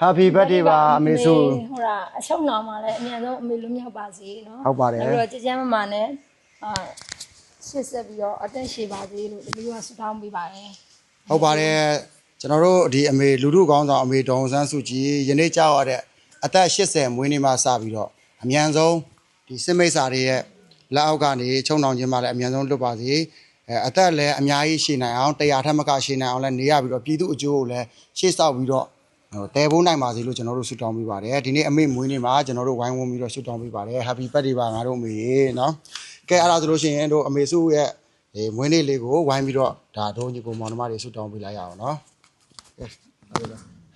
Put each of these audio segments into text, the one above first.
Happy birthday ပါအမေစုဟိုတာအချုပ်နာမှာလည်းအမြန်ဆုံးအမေလွတ်မြောက်ပါစေနော်ဟုတ်ပါတယ် ပြီးတော့ကြည်ကြမ်းမမာနဲ့အာရှစ်ဆက်ပြီးတော့အသက်ရှည်ပါစေလို့တမီးကဆုတောင်းပေးပါတယ် ဟုတ်ပါတယ်ကျွန်တော်တို့ဒီအမေလူလူကောင်းဆောင်အမေဒေါန်ဆန်းစုကြည်ယနေ့ကြောက်ရတဲ့အသက်80မွေးနေ့မှစပြီးတော့အမြန်ဆုံးဒီစစ်မိတ်စာတွေရဲ့လက်အောက်ကနေချုံနှောင်ခြင်းမှလည်းအမြန်ဆုံးလွတ်ပါစေ အဲအသက်လည်းအများကြီးရှည်နိုင်အောင်တရားထက်မကရှည်နိုင်အောင်လည်းနေရပြီးတော့ပြည်သူအကျိုးကိုလည်းရှေ့ဆောက်ပြီးတော့ဟိုတဲဖို့နိုင်ပါစေလို့ကျွန်တော်တို့ဆုတောင်းပေးပါတယ်ဒီနေ့အမေမွေးနေ့မှာကျွန်တော်တို့ဝိုင်းဝန်းပြီးတော့ဆုတောင်းပေးပါတယ် Happy birthday ပါငါတို့အမေရေနော်ကဲအဲ့ဒါဆိုလို့ရှိရင်တို့အမေစုရဲ့ဒီမွေးနေ့လေးကိုဝိုင်းပြီးတော့ဒါတို့ညီကိုမောင်နှမတွေဆုတောင်းပေးလိုက်ရအောင်နော်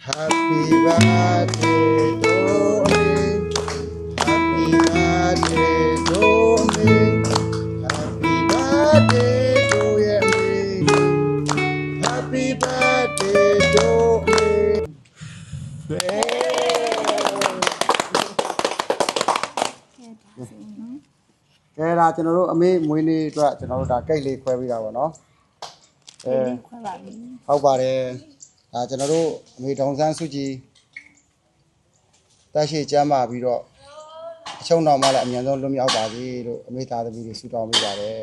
Happy birthday to me Happy birthday ကဲဒါကျွန်တော်တို့အမေမွေးနေ့အတွက်ကျွန်တော်တို့ဒါကိတ်လေးခွဲပေးတာပေါ့နော်အဲခွဲပါပြီဟုတ်ပါတယ်ဒါကျွန်တော်တို့အမေဒေါန်ဆန်းစုကြည်တက်ရှိကျမ်းမာပြီးတော့အချုံတော်မှလည်းအမြန်ဆုံးလွတ်မြောက်ပါစေလို့အမေသားသမီးတွေဆုတောင်းပေးပါတယ်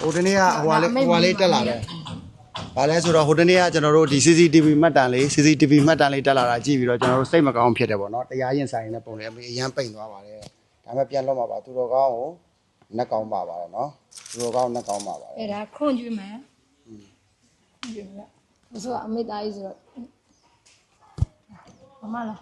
ဟိုတနေ့ကဟိုဟာလေးဟိုဟာလေးတက်လာတယ်။ ဘာလဲဆိုတော့ဟိုတနေ့ကကျွန်တော်တို့ဒီ CCTV မှတ်တမ်းလေး CCTV မှတ်တမ်းလေးတက်လာတာကြည့်ပြီးတော့ကျွန်တော်တို့စိတ်မကောင်းဖြစ်တယ်ပေါ့နော်။တရားရင်ဆိုင်နေတဲ့ပုံလေးအမေအရန်ပိန်သွားပါတယ်။ဒါပေမဲ့ပြန်လွတ်မှာပါသူတော်ကောင်းကိုနှက်ကောင်းပါပါတယ်နော်။သူတော်ကောင်းနှက်ကောင်းပါပါတယ်အဲ့ဒါခွန်ကျွေးမယ်ခွန်ကျွေးမယ်ဘုဆိုအမေသားကြီးဆိုတော့မမလား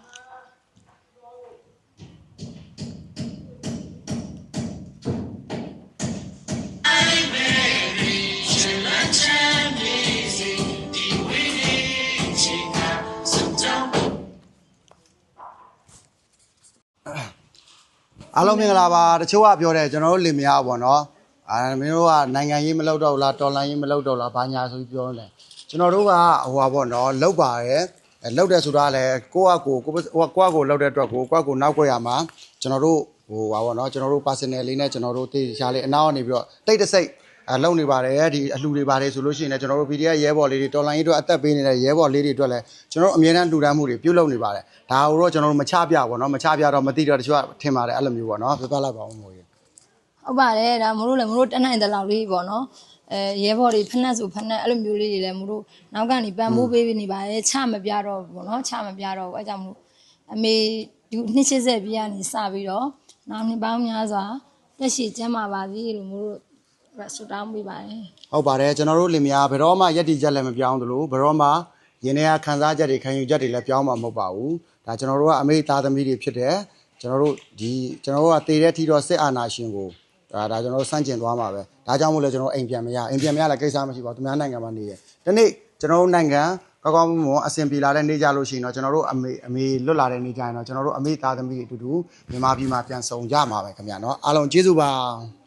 အားလုံးမင်္ဂလာပါတချို့ကပြောတယ်ကျွန်တော်တို့လင်မယားပေါ့နော်အာမင်းတို့ကနိုင်ငံရေးမလုပ်တော့ဘူးလားတော်လိုင်းရေးမလုပ်တော့လားဘာညာဆိုပြီးပြောတယ်ကျွန်တော်တို့ကဟိုပါပေါ့နော်လောက်ပါတယ်အဲလောက်တယ်ဆိုတာလည်းကိုယ့်အကိုကိုဟိုကိုယ့်အကိုလောက်တဲ့အတွက်ကိုကိုယ့်အကိုနောက်ွယ်ရမှာကျွန်တော်တို့ဟိုပါပေါ့နော်ကျွန်တော်တို့ personal လေးနဲ့ကျွန်တော်တို့တေချာလေးအနောက်ကနေပြီးတော့တိတ်တဆိတ် အဲလုံနေပါတယ်ဒီအလှူတွေပါတယ်ဆိုလို့ရှိရင်လည်းကျွန်တော်တို့ PDF ရဲဘော်လေးတွေတော်လိုင်းရေးအတွက်အသက်ပေးနေတဲ့ရဲဘော်လေးတွေအတွက်လည်းကျွန်တော်တို့အမြဲတမ်းလှူဒန်းမှုတွေပြုလုပ်နေပါတယ်ဒါကိုတော့ကျွန်တော်တို့မချပြပါတော့မချပြတော့မသိတော့တချို့ကထင်ပါတယ်အဲ့လိုမျိုးပေါ့နော်ပြပြလိုက်ပါဦးမို့ရေဟုတ်ပါတယ်ဒါမတို့လည်းမတို့တက်နိုင်တဲ့လောက်လေးပေါ့နော်အဲရဲဘော်တွေဖက်နှက်ဆိုဖက်နှက်အဲ့လိုမျိုးလေးတွေလည်းမတို့နောက်ကနေပံမိုးပေးနေပါတယ်ချမပြတော့ဘူးပေါ့နော်ချမပြတော့ဘူးအဲကြောင့်မလို့အမေဒီနှစ်80ပြည့်ကနေစပြီးတော့နောက်နှစ်ပေါင်းများစွာတက်ရှိကျမ်းမာပါစေလို့မ တို့ဆုတောင်းပေးပါတယ်ဟုတ်ပါတယ်ကျွန်တော်တို့လင်မယားဘယ်တော့မှယက်တီချက်လည်းမပြောင်းသလိုဘယ်တော့မှရင်းနေရခံစားချက်တွေခံယူချက်တွေလည်းပြောင်းမှာမဟုတ်ပါဘူးဒါကျွန်တော်တို့ကအမေသားသမီးတွေဖြစ်တယ်ကျွန်တော်တို့ဒီကျွန်တော်တို့ကတည်တဲ့ထီတော့စစ်အာဏာရှင်ကိုဒါဒါကျွန်တော်တို့စန့်ကျင်သွားမှာပဲဒါကြောင့်မို့လဲကျွန်တော်အိမ်ပြန်မရအိမ်ပြန်မရလည်းကိစ္စမရှိပါဘူးသူများနိုင်ငံမှာနေတယ်ဒီနေ့ကျွန်တော်တို့နိုင်ငံကောင်းကောင်းမွန်မွန်အဆင်ပြေလာတဲ့နေ့ကြလို့ရှိရင်တော့ကျွန်တော်တို့အမေအမေလွတ်လာတဲ့နေ့ကြရင်တော့ကျွန်တော်တို့အမေသားသမီးတွေအတူတူမြန်မာပြည်မှာပြန်ဆောင်ကြမှာပဲခင်ဗျာနော်အားလုံးကျေးဇူးပါ